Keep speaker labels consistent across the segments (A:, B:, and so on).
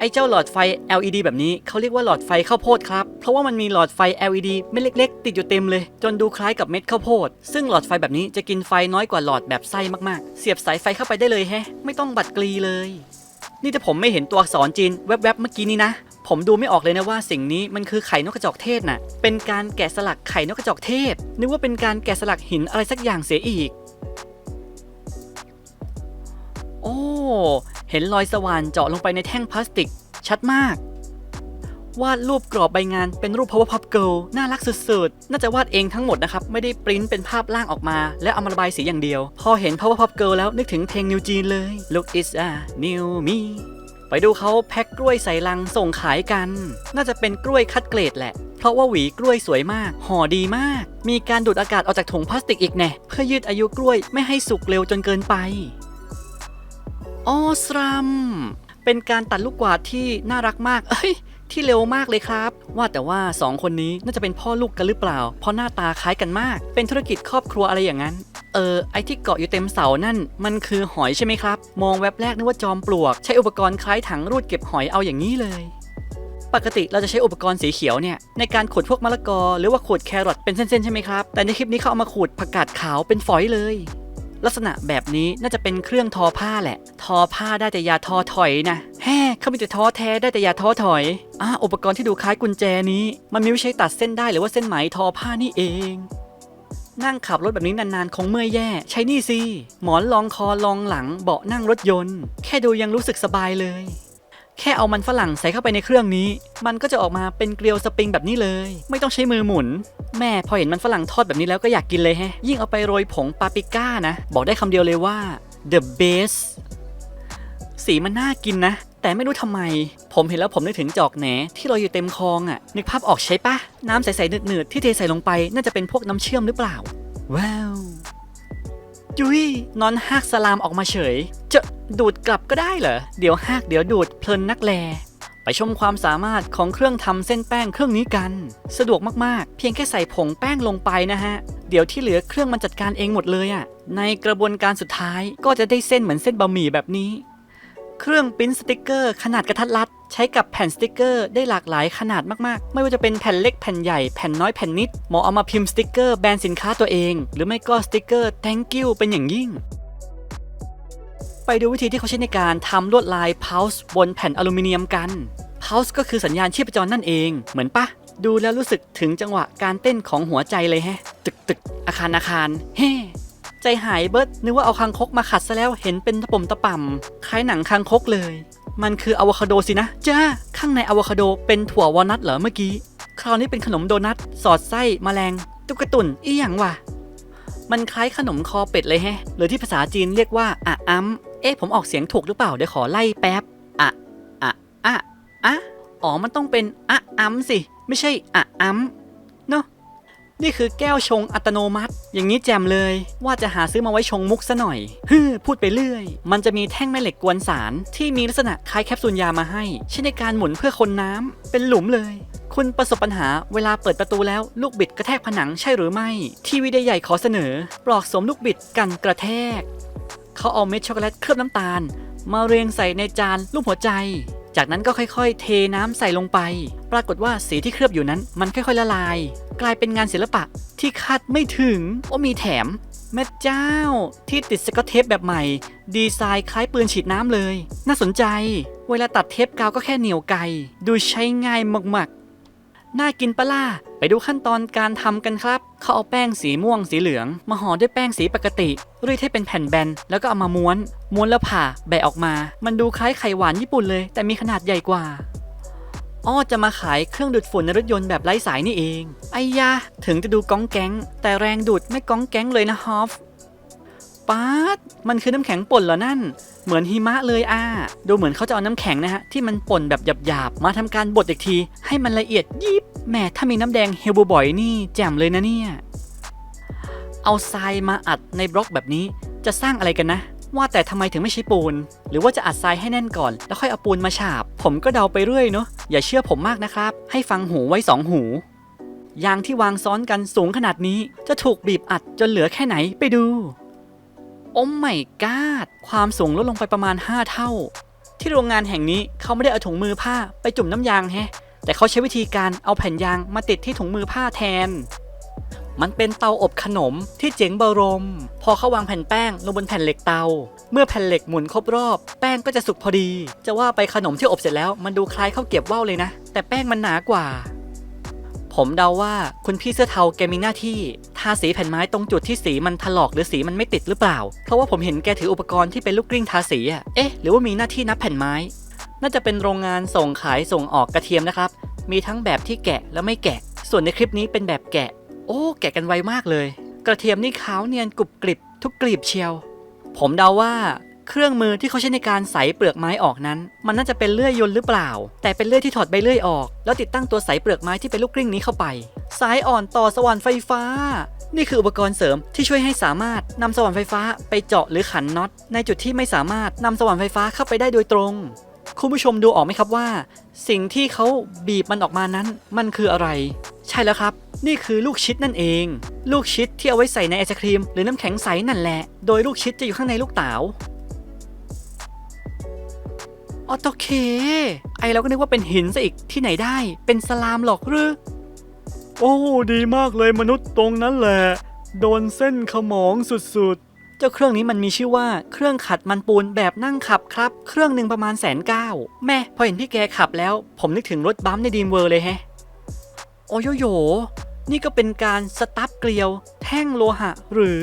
A: ไอ้เจ้าหลอดไฟ LED แบบนี้เขาเรียกว่าหลอดไฟข้าวโพดครับ เพราะว่ามันมีหลอดไฟ LED เม็ดเล็ก ๆ ติดอยู่เต็มเลย จนดูคล้ายกับเม็ดข้าวโพด ซึ่งหลอดไฟแบบนี้จะกินไฟน้อยกว่าหลอดแบบไส้มากๆ เสียบสายไฟเข้าไปได้เลยแฮะ ไม่ต้องบัดกรีเลย นี่ถ้าผมไม่เห็นตัวอักษรจีนแวบๆเมื่อกี้นี้นะ ผมดูไม่ออกเลยนะว่าสิ่งนี้มันคือไข่นกกระจอกเทศน่ะ เป็นการแกะสลักไข่นกกระจอกเทศ นึกว่าเป็นการแกะสลักหินอะไรสักอย่างเสียอีก โอ้ เห็นรอยสว่านเจาะลงไปในแท่งพลาสติก ชัดมาก วาดรูปกรอบใบงานเป็นรูป Powerpuff Girl น่ารักสุดๆ น่าจะวาดเองทั้งหมดนะครับ ไม่ได้ปริ้นเป็นภาพล่างออกมา แล้วเอามาระบายสีอย่างเดียว พอเห็น Powerpuff Girl แล้วนึกถึงเพลง New Jean เลย Look is a new me ไปดูเขาแพ็คกล้วยใส่ลังส่งขายกัน น่าจะเป็นกล้วยคัดเกรดแหละ เพราะว่าหวีกล้วยสวยมาก ห่อดีมาก มีการดูดอากาศออกจากถุงพลาสติกอีกแน่ เพื่อยืดอายุกล้วยไม่ให้สุกเร็วจนเกินไป ออสรัม เป็นการตัดลูกกวาดที่น่ารักมาก เอ้ย ที่เร็วมากเลยครับ ว่าแต่ว่าสองคนนี้น่าจะเป็นพ่อลูกกันหรือเปล่า เพราะหน้าตาคล้ายกันมาก เป็นธุรกิจครอบครัวอะไรอย่างนั้น เออ ไอที่เกาะอยู่เต็มเสานั่น มันคือหอยใช่ไหมครับ มองแวบแรกนึกว่าจอมปลวก ใช้อุปกรณ์คล้ายถังรูดเก็บหอยเอาอย่างนี้เลยปกติเราจะใช้อุปกรณ์สีเขียวเนี่ยในการขูดพวกมะละกอ หรือว่าขูดแครอทเป็นเส้นๆใช่ไหมครับ แต่ในคลิปนี้เขาเอามาขูดผักกาดขาวเป็นฝอยเลย ลักษณะแบบนี้น่าจะเป็นเครื่องทอผ้าแหละ ทอผ้าได้แต่อย่าทอถอยนะ แฮ่เขามีแต่ท้อแท้ได้แต่อย่าท้อถอยอ่าอุปกรณ์ที่ดูคล้ายกุญแจนี้ มันมีไว้ใช้ตัดเส้นได้หรือว่าเส้นไหมทอผ้านี่เอง นั่งขับรถแบบนี้นานๆ คงเมื่อยแย่ ใช้นี่สิ หมอนรองคอรองหลัง เบาะนั่งรถยนต์ แค่ดูยังรู้สึกสบายเลย แค่เอามันฝรั่งใส่เข้าไปในเครื่องนี้ มันก็จะออกมาเป็นเกลียวสปริงแบบนี้เลย ไม่ต้องใช้มือหมุน แม่พอเห็นมันฝรั่งทอดแบบนี้แล้วก็อยากกินเลยแฮะ ยิ่งเอาไปโรยผงปาปริก้านะ บอกได้คำเดียวเลยว่า the best สีมันน่ากินนะ แต่ไม่รู้ทำไม ผมเห็นแล้วผมนึกถึงจอกแหนที่ลอยอยู่เต็มคลองอะ่ะ นึกภาพออกใช่ปะน้ำใสๆหนืดๆที่เทใส่ลงไปน่าจะเป็นพวกน้ำเชื่อมหรือเปล่า ว้าวจุ้ยนอนหากสลามออกมาเฉย จ ดูดกลับก็ได้เหรอ เดี๋ยวหากเดี๋ยวดูดเพลินนักแล ไปชมความสามารถของเครื่องทำเส้นแป้งเครื่องนี้กัน สะดวกมากๆ เพียงแค่ใส่ผงแป้งลงไปนะฮะ เดี๋ยวที่เหลือเครื่องมันจัดการเองหมดเลยอะ่ะ ในกระบวนการสุดท้ายก็จะได้เส้นเหมือนเส้นบะหมี่แบบนี้ เครื่องปิ้นสติกเกอร์ ขนาดกระทัดรัด ใช้กับแผ่นสติกเกอร์ได้หลากหลายขนาดมากๆ ไม่ว่าจะเป็นแผ่นเล็กแผ่นใหญ่แผ่นน้อยแผ่นนิดเหมาะเอามาพิมพ์สติกเกอร์แบรนด์สินค้าตัวเอง หรือไม่ก็สติกเกอร์ thank you เป็นอย่างยิ่ง ไปดูวิธีที่เขาใช้ในการทำลวดลาย pulse บนแผ่นอลูมิเนียมกัน pulse ก็คือสัญญาณชีพจรนั่นเอง เหมือนปะดูแล้วรู้สึกถึงจังหวะการเต้นของหัวใจเลยแฮะ ตึกตึกอาคารอาคาร เฮ้ใจหายเบิร์ดนึกว่าเอาคางคกมาขัดซะแล้วเห็นเป็นตะปุ่มตะป่ำคล้ายหนังคางคกเลย มันคืออะโวคาโดสินะ จ้า ข้างในอะโวคาโดเป็นถั่ววอลนัทเหรอเมื่อกี้ คราวนี้เป็นขนมโดนัท สอดไส้แมลง ตุ๊กตุ่นอีหยังวะมันคล้ายขนมคอเป็ดเลยแฮะ หรือที่ภาษาจีนเรียกว่าอะอัม เอ๊ะผมออกเสียงถูกหรือเปล่า เดี๋ยวขอไล่แป๊บ อะอะอะอะอ๋อ มันต้องเป็นอะอัมสิ ไม่ใช่อะอัมเนาะนี่คือแก้วชงอัตโนมัติ อย่างนี้แจมเลย ว่าจะหาซื้อมาไว้ชงมุกซะหน่อยฮึพูดไปเรื่อย มันจะมีแท่งแม่เหล็กกวนสาร ที่มีลักษณะคล้ายแคปซูลยามาให้ ใช้ในการหมุนเพื่อคนน้ำเป็นหลุมเลย คุณประสบปัญหาเวลาเปิดประตูแล้วลูกบิดกระแทกผนังใช่หรือไม่ ทีวีใหญ่ขอเสนอ ปลอกสมลูกบิดกันกระแทก เขาเอาเม็ดช็อกโกแลตเคลือบน้ำตาล มาเรียงใส่ในจานรูปหัวใจ จากนั้นก็ค่อยๆ เทน้ำใส่ลงไป ปรากฏว่าสีที่เคลือบอยู่นั้นมันค่อยๆละลาย กลายเป็นงานศิลปะที่คาดไม่ถึงโอ้มีแถมแม่เจ้าที่ติดสกอตเทปแบบใหม่ ดีไซน์คล้ายปืนฉีดน้ำเลย น่าสนใจ เวลาตัดเทปกาวก็แค่เหนียวไกลดูใช้ง่ายมากๆ น่ากินปะล่ะไปดูขั้นตอนการทำกันครับ เขาเอาแป้งสีม่วงสีเหลือง มาห่อด้วยแป้งสีปกติ รีดให้เป็นแผ่นแบน แล้วก็เอามาม้วน ม้วนแล้วผ่าแบะออกมา มันดูคล้ายไข่หวานญี่ปุ่นเลย แต่มีขนาดใหญ่กว่าอ้อจะมาขายเครื่องดูดฝุ่นในรถยนต์แบบไร้สายนี่เองไอ้ยาถึงจะดูก้องแก๊ง แต่แรงดูดไม่ก้องแก๊งเลยนะฮอฟ ป๊าดมันคือน้ำแข็งป่นเหรอนั่น เหมือนหิมะเลยอะดูเหมือนเขาจะเอาน้ำแข็งนะฮะที่มันป่นแบบหยาบๆมาทำการบดอีกที ให้มันละเอียดยิบแหมถ้ามีน้ำแดงเฮลบูบอยนี่แจ่มเลยนะเนี่ยเอาทรายมาอัดในบล็อกแบบนี้จะสร้างอะไรกันนะว่าแต่ทำไมถึงไม่ใช้ปูน หรือว่าจะอัดทรายให้แน่นก่อน แล้วค่อยเอาปูนมาฉาบ ผมก็เดาไปเรื่อยเนาะอย่าเชื่อผมมากนะครับ ให้ฟังหูไว้สองหูยางที่วางซ้อนกันสูงขนาดนี้ จะถูกบีบอัดจนเหลือแค่ไหนไปดู อ้ไม่กาดความสูงลดลงไปประมาณ 5 เท่า ที่โรงงานแห่งนี้เขาไม่ได้เอาถุงมือผ้าไปจุ่มน้ำยางแฮะ แต่เขาใช้วิธีการเอาแผ่นยางมาติดที่ถุงมือผ้าแทน มันเป็นเตาอบขนมที่เจ๋งบรม พอเขาวางแผ่นแป้งลงบนแผ่นเหล็กเตา เมื่อแผ่นเหล็กหมุนครบรอบ แป้งก็จะสุกพอดี จะว่าไปขนมที่อบเสร็จแล้ว มันดูคล้ายข้าวเกรียบว่าวเลยนะ แต่แป้งมันหนากว่า ผมเดาว่าคุณพี่เสื้อเทาแกมีหน้าที่ทาสีแผ่นไม้ตรงจุดที่สีมันถลอกหรือสีมันไม่ติดหรือเปล่า เพราะว่าผมเห็นแกถืออุปกรณ์ที่เป็นลูกกลิ้งทาสีอะ เอ๊ะ หรือว่ามีหน้าที่นับแผ่นไม้ น่าจะเป็นโรงงานส่งขายส่งออกกระเทียมนะครับ มีทั้งแบบที่แกะและไม่แกะ ส่วนในคลิปนี้เป็นแบบแกะ โอ้ แกะกันไวมากเลย กระเทียมนี่ขาวเนียนกรุบกริบทุกกลีบเชียว ผมเดาว่า เครื่องมือที่เขาใช้ในการใสเปลือกไม้ออกนั้น มันน่าจะเป็นเลื่อยยนต์หรือเปล่า แต่เป็นเลื่อยที่ถอดใบเลื่อยออก แล้วติดตั้งตัวใสเปลือกไม้ที่เป็นลูกกลิ้งนี้เข้าไป สายอ่อนต่อสว่านไฟฟ้า นี่คืออุปกรณ์เสริมที่ช่วยให้สามารถนำสว่านไฟฟ้าไปเจาะหรือขันน็อต ในจุดที่ไม่สามารถนำสว่านไฟฟ้าเข้าไปได้โดยตรง คุณผู้ชมดูออกไหมครับว่า สิ่งที่เขาบีบมันออกมานั้น มันคืออะไร ใช่แล้วครับนี่คือลูกชิดนั่นเอง ลูกชิดที่เอาไว้ใส่ในไอศครีม หรือน้ำแข็งใสนั่นแหละ โดยลูกชิดจะอยู่ข้างในลูกเต๋า ออโตเค ไอเราก็นึกว่าเป็นหินซะอีกที่ไหนได้ เป็นสลามหรอกหรือ โอ้ดีมากเลยมนุษย์ตรงนั้นแหละ โดนเส้นขมองสุดๆ เจ้าเครื่องนี้มันมีชื่อว่าเครื่องขัดมันปูนแบบนั่งขับครับ เครื่องหนึ่งประมาณแสนเก้าแม่พอเห็นพี่แกขับแล้ว ผมนึกถึงรถบัมป์ในดีมเวอร์เลยแฮะ โอโยโย นี่ก็เป็นการสตับเกลียว แท่งโลหะ หรือ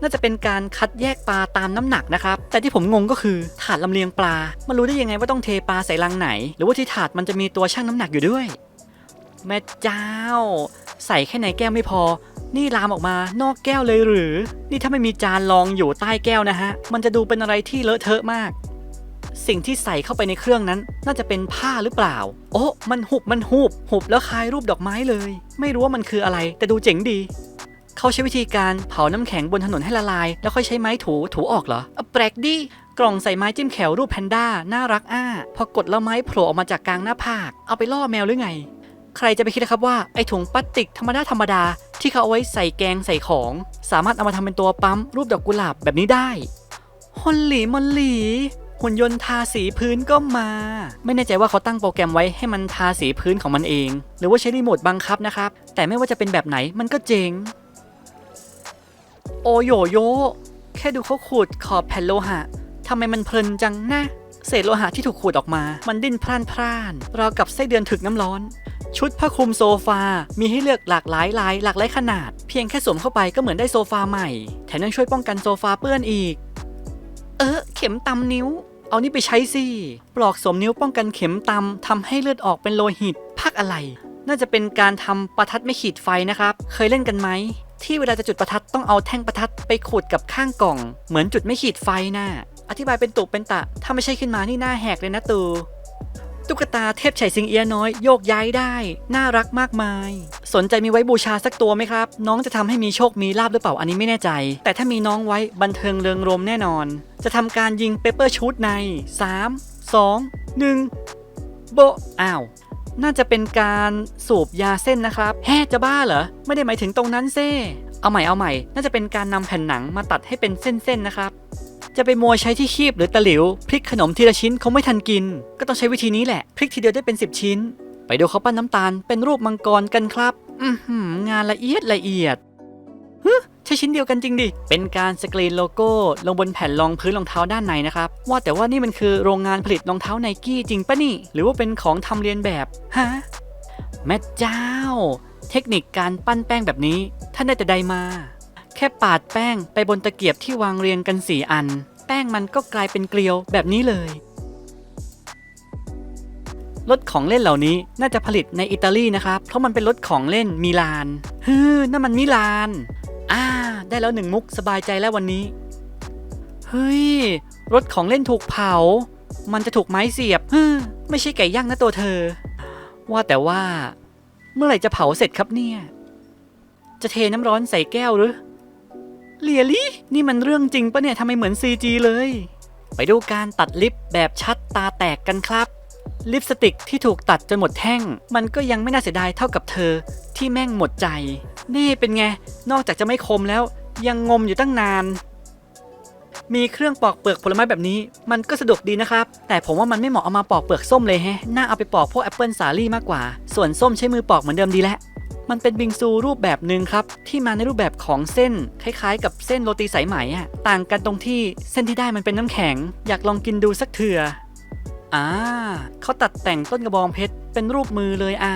A: น่าจะเป็นการคัดแยกปลาตามน้ำหนักนะครับ แต่ที่ผมงงก็คือถาดลำเลียงปลา มันรู้ได้ยังไงว่าต้องเทปลาใส่ลังไหน หรือว่าที่ถาดมันจะมีตัวชั่งน้ำหนักอยู่ด้วย แม่เจ้า ใส่แค่ในแก้วไม่พอ นี่ลามออกมานอกแก้วเลยหรือ นี่ถ้าไม่มีจานรองอยู่ใต้แก้วนะฮะ มันจะดูเป็นอะไรที่เลอะเทอะมาก สิ่งที่ใส่เข้าไปในเครื่องนั้น น่าจะเป็นผ้าหรือเปล่า โอ้มันหุบมันหุบหุบแล้วคลายรูปดอกไม้เลย ไม่รู้ว่ามันคืออะไร แต่ดูเจ๋งดี เขาใช้วิธีการเผาน้ำแข็งบนถนนให้ละลาย แล้วค่อยใช้ไม้ถูถูออกเหรออะแปลกดิกล่องใส่ไม้จิ้มแขวรูปแพนด้าน่ารักอ้า พอกดแล้วไม้โผล่ออกมาจากกลางหน้าผากเอาไปล่อแมวหรือไง ใครจะไปคิดนะครับว่าไอถุงพลาสติกธรรมดาธรรมดาที่เขาเอาไว้ใส่แกงใส่ของ สามารถเอามาทำเป็นตัวปั๊มรูปดอกกุหลาบแบบนี้ได้ฮอนหลีมอนหลีหุ่นยนต์ทาสีพื้นก็มา ไม่แน่ใจว่าเขาตั้งโปรแกรมไว้ให้มันทาสีพื้นของมันเอง หรือว่าใช้รีโมทบังคับนะครับ แต่ไม่ว่าจะเป็นแบบไหนมันก็เจ๋ง โอโยโย แค่ดูเขาขูดขอบแผ่นโลหะทำไมมันเพลินจังนะ เศษโลหะที่ถูกขูดออกมา มันดิ้นพล่านพร่านราวกับไส้เดือนถึกน้ำร้อน ชุดผ้าคลุมโซฟา มีให้เลือกหลากหลายลาย หลากหลายขนาด เพียงแค่สวมเข้าไปก็เหมือนได้โซฟาใหม่ แถมยังช่วยป้องกันโซฟาเปื้อนอีก เออ เข็มตำนิ้ว เอานี่ไปใช้สิ ปลอกสวมนิ้วป้องกันเข็มตำทำให้เลือดออกเป็นโลหิต พักอะไร น่าจะเป็นการทำประทัดไม่ขีดไฟนะครับ เคยเล่นกันไหม ที่เวลาจะจุดประทัดต้องเอาแท่งประทัดไปขูดกับข้างกล่อง เหมือนจุดไม่ขีดไฟน่ะอธิบายเป็นตุกเป็นตะ ถ้าไม่ใช่ขึ้นมานี่หน้าแหกเลยนะตูตุ๊กตาเทพไฉสิงเอียน้อยโยกย้ายได้ น่ารักมากมาย สนใจมีไว้บูชาสักตัวไหมครับ น้องจะทำให้มีโชคมีลาบหรือเปล่าอันนี้ไม่แน่ใจ แต่ถ้ามีน้องไว้บันเทิงเริงรมแน่นอน จะทำการยิงเปเปอร์ชูดใน 3 2 1 โบอ้าว น่าจะเป็นการสูบยาเส้นนะครับ แฮ่จะบ้าเหรอ ไม่ได้หมายถึงตรงนั้นเซ่ เอาใหม่เอาใหม่ น่าจะเป็นการนำแผ่นหนังมาตัดให้เป็นเส้นๆนะครับ จะไปมัวใช้ที่คีบหรือตะหลิวพริกขนมทีละชิ้นเขาไม่ทันกิน ก็ต้องใช้วิธีนี้แหละพริกทีเดียวได้เป็น 10 ชิ้น ไปดูเขาปั้นน้ำตาลเป็นรูปมังกรกันครับ อือหืองานละเอียดละเอียด ใช่ชิ้นเดียวกันจริงดิ เป็นการสกรีนโลโก้ ลงบนแผ่นรองพื้นรองเท้าด้านในนะครับ ว่าแต่ว่านี่มันคือโรงงานผลิตรองเท้าไนกี้จริงปะนี่ หรือว่าเป็นของทำเรียนแบบฮะแม่เจ้า เทคนิคการปั้นแป้งแบบนี้ท่านได้แต่ใดมา แค่ปาดแป้งไปบนตะเกียบที่วางเรียงกันสี่อัน แป้งมันก็กลายเป็นเกลียวแบบนี้เลยรถของเล่นเหล่านี้น่าจะผลิตในอิตาลีนะครับ เพราะมันเป็นรถของเล่นมิลาน ฮือนั่นมันมิลาน อ่า ได้แล้วหนึ่งมุกสบายใจแล้ววันนี้ เฮ้ย รถของเล่นถูกเผา มันจะถูกไม้เสียบฮึไม่ใช่ไก่ย่างนะตัวเธอ ว่าแต่ว่า เมื่อไหร่จะเผาเสร็จครับเนี่ย จะเทน้ำร้อนใส่แก้วหรือเลียลี่นี่มันเรื่องจริงปะเนี่ยทำไมเหมือน CG เลย ไปดูการตัดลิปแบบชัดตาแตกกันครับ ลิปสติกที่ถูกตัดจนหมดแท่ง มันก็ยังไม่น่าเสียดายเท่ากับเธอที่แม่งหมดใจ นี่เป็นไง นอกจากจะไม่คมแล้ว ยังงมอยู่ตั้งนาน มีเครื่องปอกเปลือกผลไม้แบบนี้ มันก็สะดวกดีนะครับ แต่ผมว่ามันไม่เหมาะเอามาปอกเปลือกส้มเลยแฮะ น่าเอาไปปอกพวกแอปเปิลสาลี่มากกว่า ส่วนส้มใช้มือปอกเหมือนเดิมดีแล้วมันเป็นบิงซูรูปแบบหนึ่งครับ ที่มาในรูปแบบของเส้น คล้ายๆ กับเส้นโรตีสายไหมอะต่างกันตรงที่เส้นที่ได้มันเป็นน้ำแข็ง อยากลองกินดูสักเถื่อ อ่าเขาตัดแต่งต้นกระบองเพชรเป็นรูปมือเลยอ่า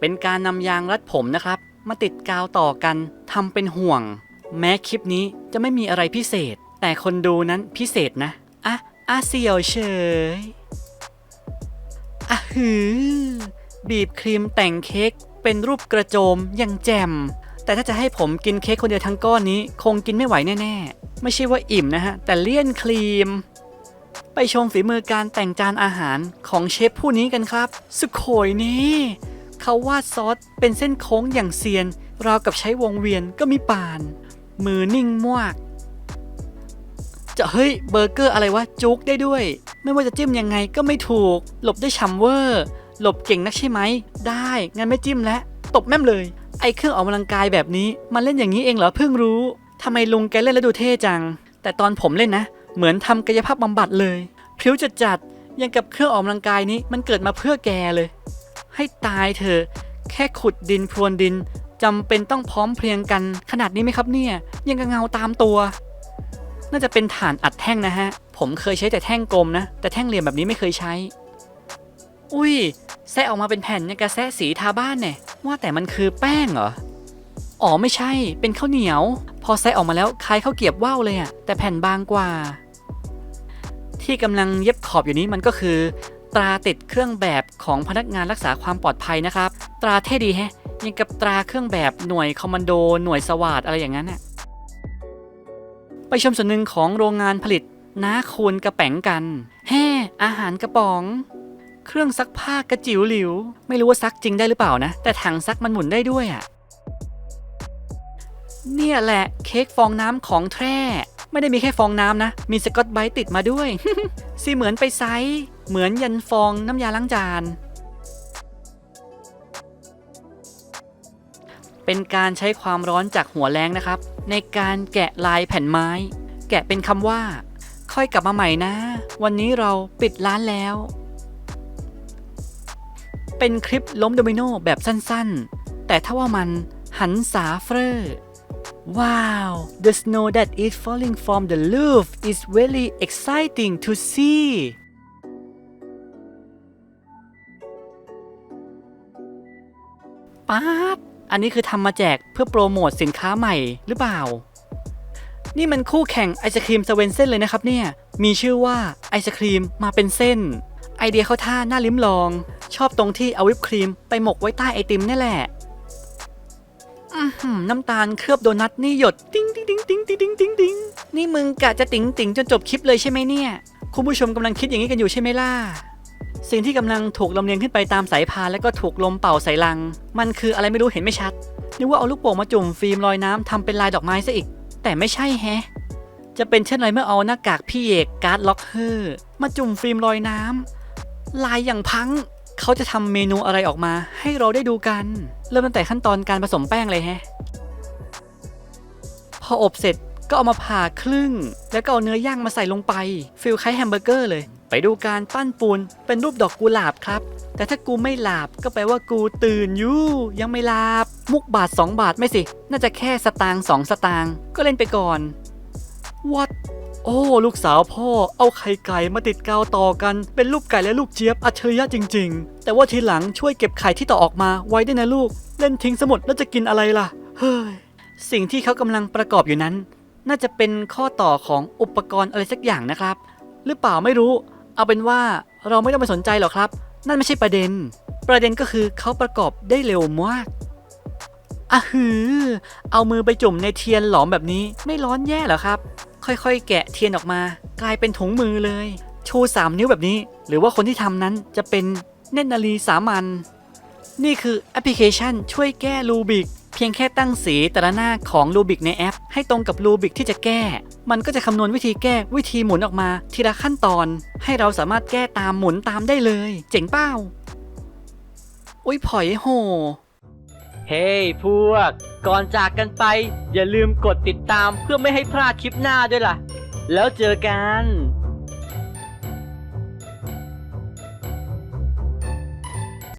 A: เป็นการนำยางรัดผมนะครับ มาติดกาวต่อกันทำเป็นห่วง แม้คลิปนี้จะไม่มีอะไรพิเศษ แต่คนดูนั้นพิเศษนะอะอะเสียวเฉยอะหือบีบครีมแต่งเค้กเป็นรูปกระโจมอย่างแจ่มแต่ถ้าจะให้ผมกินเค้กคนเดียวทั้งก้อนนี้ คงกินไม่ไหวแน่ ๆ ไม่ใช่ว่าอิ่มนะฮะ แต่เลี่ยนครีม ไปชมฝีมือการแต่งจานอาหารของเชฟผู้นี้กันครับ สุโขยนี่เขาวาดซอสเป็นเส้นโค้งอย่างเซียน ราวกับใช้วงเวียนก็มีปาน มือนิ่งมวกจะเฮ้ยเบอร์เกอร์อะไรวะจุกได้ด้วย ไม่ว่าจะจิ้มยังไงก็ไม่ถูก หลบได้ฉ่ำเวอร์ หลบเก่งนักใช่ไหม ได้งั้นไม่จิ้มแล้วตบแม่มเลย ไอ้เครื่องออกกำลังกายแบบนี้ มันเล่นอย่างนี้เองเหรอเพิ่งรู้ทำไมลุงแกเล่นแล้วดูเท่จัง แต่ตอนผมเล่นนะ เหมือนทำกายภาพบำบัดเลยพริ้วจัดจัดยังกับเครื่องออกกำลังกายนี้มันเกิดมาเพื่อแกเลย ให้ตายเถอะแค่ขุดดินพรวนดินจำเป็นต้องพร้อมเพรียงกันขนาดนี้ไหมครับเนี่ย ยังกับเงาตามตัว น่าจะเป็นฐานอัดแท่งนะฮะ ผมเคยใช้แต่แท่งกลมนะ แต่แท่งเหลี่ยมแบบนี้ไม่เคยใช้ อุ้ยแซะออกมาเป็นแผ่นยังกระแซะสีทาบ้านเนี่ยว่าแต่มันคือแป้งเหรออ๋อไม่ใช่ เป็นข้าวเหนียว พอแซะออกมาแล้วคล้ายข้าวเกียบว่าวเลยอะแต่แผ่นบางกว่า ที่กำลังเย็บขอบอยู่นี้มันก็คือ ตราติดเครื่องแบบของพนักงานรักษาความปลอดภัยนะครับ ตราเท่ดีแฮะยังกับตราเครื่องแบบหน่วยคอมมานโดหน่วยสวาดอะไรอย่างนั้นน่ะไปชมส่วนหนึ่งของโรงงานผลิตน้าคูณกระแป๋งกันแฮ่อาหารกระป๋อง เครื่องซักผ้ากระจิ๋วหลิว ไม่รู้ว่าซักจริงได้หรือเปล่านะ แต่ถังซักมันหมุนได้ด้วยอะเนี่ยแหละเค้กฟองน้ำของแท้ ไม่ได้มีแค่ฟองน้ำนะ มีสกอตไบรท์ติดมาด้วยสิเหมือนไปไซส์เหมือนยันฟองน้ำยาล้างจาน เป็นการใช้ความร้อนจากหัวแรงนะครับ ในการแกะลายแผ่นไม้ แกะเป็นคำว่า ค่อยกลับมาใหม่นะ วันนี้เราปิดร้านแล้ว เป็นคลิปล้มโดมิโนแบบสั้นๆ แต่ถ้าว่ามันหันสาเฟอร์าว the snow that is falling from the roof is very exciting to see ป๊าบอันนี้คือทำมาแจกเพื่อโปรโมทสินค้าใหม่หรือเปล่า นี่มันคู่แข่งไอศครีมสเวนเซ่นเลยนะครับเนี่ย มีชื่อว่าไอศครีมมาเป็นเส้น ไอเดียเข้าท่าน่าลิ้มลอง ชอบตรงที่เอาวิปครีมไปหมกไว้ใต้ไอติมนี่แหละ อื้อหือน้ำตาลเคลือบโดนัทนี่หยดติ้งติ้งติ้งติ้งติ้งติ้งติ้งติ้งนี่มึงกะจะติ๋งติ๋งจนจบคลิปเลยใช่ไหมเนี่ย คุณผู้ชมกำลังคิดอย่างนี้กันอยู่ใช่ไหมล่ะ สิ่งที่กำลังถูกลำเลียงขึ้นไปตามสายพานแล้วก็ถูกลมเป่าใส่ลัง มันคืออะไรไม่รู้เห็นไม่ชัดนึกว่าเอาลูกโป่งมาจุ่มฟิล์มลอยน้ำทำเป็นลายดอกไม้ซะอีก แต่ไม่ใช่แฮะจะเป็นเช่นไรเมื่อเอาหน้ากากพี่เอกการ์ดล็อกเฮอร์มาจุ่มฟิล์มลอยน้ำลายอย่างพัง เขาจะทำเมนูอะไรออกมาให้เราได้ดูกัน เริ่มตั้งแต่ขั้นตอนการผสมแป้งเลยแฮะ พออบเสร็จก็เอามาผ่าครึ่ง แล้วก็เอาเนื้อย่างมาใส่ลงไปฟิลคล้ายแฮมเบอร์เกอร์เลย ไปดูการปั้นปูนเป็นรูปดอกกุหลาบครับ แต่ถ้ากูไม่หลาบก็แปลว่ากูตื่นอยู่ ยังไม่หลาบมุกบาท 2 บาทไม่สิ น่าจะแค่สตางค์2สตางค์ก็เล่นไปก่อน What โอ้ ลูกสาวพ่อเอาไข่ไก่มาติดกาวต่อกัน เป็นลูกไก่และลูกเจี๊ยบอัจฉริยะจริง ๆ แต่ว่าทีหลังช่วยเก็บไข่ที่ต่อออกมาไว้ด้วยนะลูก เล่นทิ้งสมุดแล้วจะกินอะไรล่ะ เฮ้ย สิ่งที่เขากำลังประกอบอยู่นั้น น่าจะเป็นข้อต่อของอุปกรณ์อะไรสักอย่างนะครับ หรือเปล่าไม่รู้ เอาเป็นว่าเราไม่ต้องไปสนใจหรอกครับ นั่นไม่ใช่ประเด็น ประเด็นก็คือเขาประกอบได้เร็วมากอะหือ เอามือไปจุ่มในเทียนหลอมแบบนี้ไม่ร้อนแย่หรอครับ ค่อยๆ แกะเทียนออกมา กลายเป็นถุงมือเลย ชู3นิ้วแบบนี้ หรือว่าคนที่ทำนั้นจะเป็นเนตนารีสามัญนี่คือแอปพลิเคชันช่วยแก้รูบิกเพียงแค่ตั้งสีแต่ละหน้าของรูบิกในแอป ให้ตรงกับรูบิกที่จะแก้ มันก็จะคำนวณวิธีแก้วิธีหมุนออกมาทีละขั้นตอน ให้เราสามารถแก้ตามหมุนตามได้เลย เจ๋งเป้าอุ้ยผอยโห
B: เฮ้ hey, พวก
A: ก่อนจากกันไป อย่าลืมกดติดตามเพื่อไม่ให้พลาดคลิปหน้าด้วยล่ะ แล้วเจอกัน